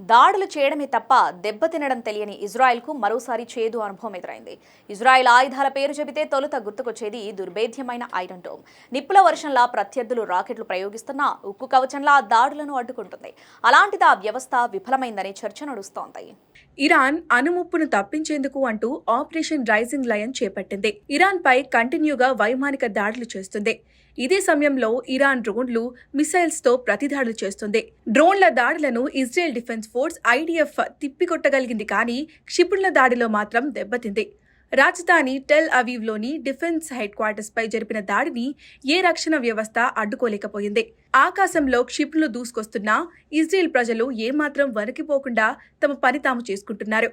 దాడులు చేయడమే తప్ప దెబ్బతినడం తెలియని ఇజ్రాయెల్కు మరోసారి చేదు అనుభవం ఎదురైంది. ఇజ్రాయెల్ ఆయుధాల పేరు చెబితే తొలుత గుర్తుకొచ్చేది దుర్భేద్యమైన ఐరన్ డోమ్. నిప్పుల వర్షంలా ప్రత్యర్థులు రాకెట్లు ప్రయోగిస్తున్నా ఉక్కు కవచంలా ఆ దాడులను అడ్డుకుంటుంది. అలాంటిది ఆ వ్యవస్థ విఫలమైందనే చర్చ నడుస్తోంది. ఇరాన్ అణుముప్పును తప్పించేందుకు అంటూ ఆపరేషన్ రైజింగ్ లయన్ చేపట్టింది. ఇరాన్ పై కంటిన్యూగా వైమానిక దాడులు చేస్తుంది. ఇదే సమయంలో ఇరాన్ డ్రోన్లు మిసైల్స్తో ప్రతిదాడులు చేస్తుంది. డ్రోన్ల దాడులను ఇజ్రాయెల్ డిఫెన్స్ ఫోర్స్ ఐడిఎఫ్ తిప్పికొట్టగలిగింది కానీ క్షిపణుల దాడిలో మాత్రం దెబ్బతింది. రాజధాని టెల్ అవీవ్లోని డిఫెన్స్ హెడ్ క్వార్టర్స్ పై జరిపిన దాడిని ఏ రక్షణ వ్యవస్థ అడ్డుకోలేకపోయింది. ఆకాశంలో క్షిపణులు దూసుకొస్తున్నా ఇజ్రాయెల్ ప్రజలు ఏమాత్రం వణికిపోకుండా తమ పని తాము చేసుకుంటున్నారు.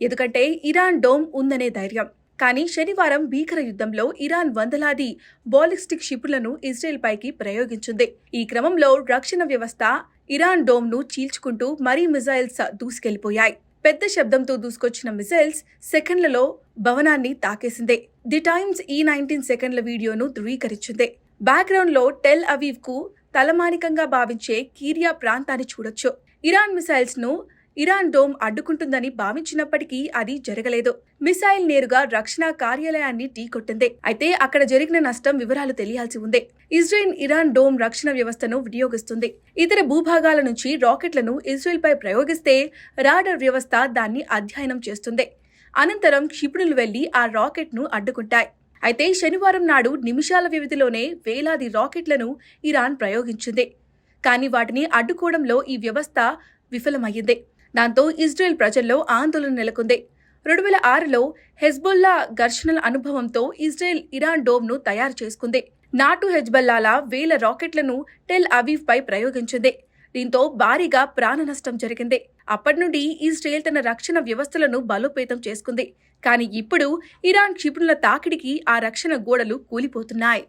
ఎందుకంటే ఇరాన్ డోమ్ ఉందనే ధైర్యం. కానీ శనివారం భీకర యుద్ధంలో ఇరాన్ వందలాది బాలిస్టిక్ క్షిపణులను ఇజ్రాయెల్ పైకి ప్రయోగించింది. ఈ క్రమంలో రక్షణ వ్యవస్థ ఇరాన్ డోమ్ను చీల్చుకుంటూ మరీ మిజైల్స్ దూసుకెళ్ళిపోయాయి పెద్ద శబ్దంతో దూసుకొచ్చిన మిసైల్స్ సెకండ్లలో భవనాన్ని తాకేసిందే. ది టైమ్స్ ఈ నైన్టీన్ సెకండ్ల వీడియోను ధృవీకరించింది. బ్యాక్గ్రౌండ్లో టెల్ అవీవ్కు తలమానికంగా భావించే కీరియా ప్రాంతాన్ని చూడొచ్చు. ఇరాన్ మిసైల్స్ను ఇరాన్ డోమ్ అడ్డుకుంటుందని భావించినప్పటికీ అది జరగలేదు. మిసైల్ నేరుగా రక్షణ కార్యాలయాన్ని ఢీకొట్టింది. అయితే అక్కడ జరిగిన నష్టం వివరాలు తెలియాల్సి ఉంది. ఇజ్రాయెల్ ఇరాన్ డోమ్ రక్షణ వ్యవస్థను వినియోగిస్తుంది. ఇతర భూభాగాల నుంచి రాకెట్లను ఇజ్రాయెల్ పై ప్రయోగిస్తే రాడర్ వ్యవస్థ దాన్ని అధ్యయనం చేస్తుంది. అనంతరం క్షిపణులు వెళ్ళి ఆ రాకెట్ను అడ్డుకుంటాయి. అయితే శనివారం నాడు నిమిషాల వ్యవధిలోనే వేలాది రాకెట్లను ఇరాన్ ప్రయోగించింది. కానీ వాటిని అడ్డుకోవడంలో ఈ వ్యవస్థ విఫలమయ్యింది. దాంతో ఇజ్రాయెల్ ప్రజల్లో ఆందోళన నెలకొంది. రెండు వేల ఆరులో హెజ్బొల్లా ఘర్షణల అనుభవంతో ఇజ్రాయెల్ ఇరాన్ డోమ్ను తయారు చేసుకుంది. నాటు హెజ్బల్లాల వేల రాకెట్లను టెల్ అవీఫ్ పై ప్రయోగించింది. దీంతో భారీగా ప్రాణ నష్టం జరిగింది. అప్పటి నుండి ఇజ్రాయెల్ తన రక్షణ వ్యవస్థలను బలోపేతం చేసుకుంది. కానీ ఇప్పుడు ఇరాన్ క్షిపణుల తాకిడికి ఆ రక్షణ గోడలు కూలిపోతున్నాయి.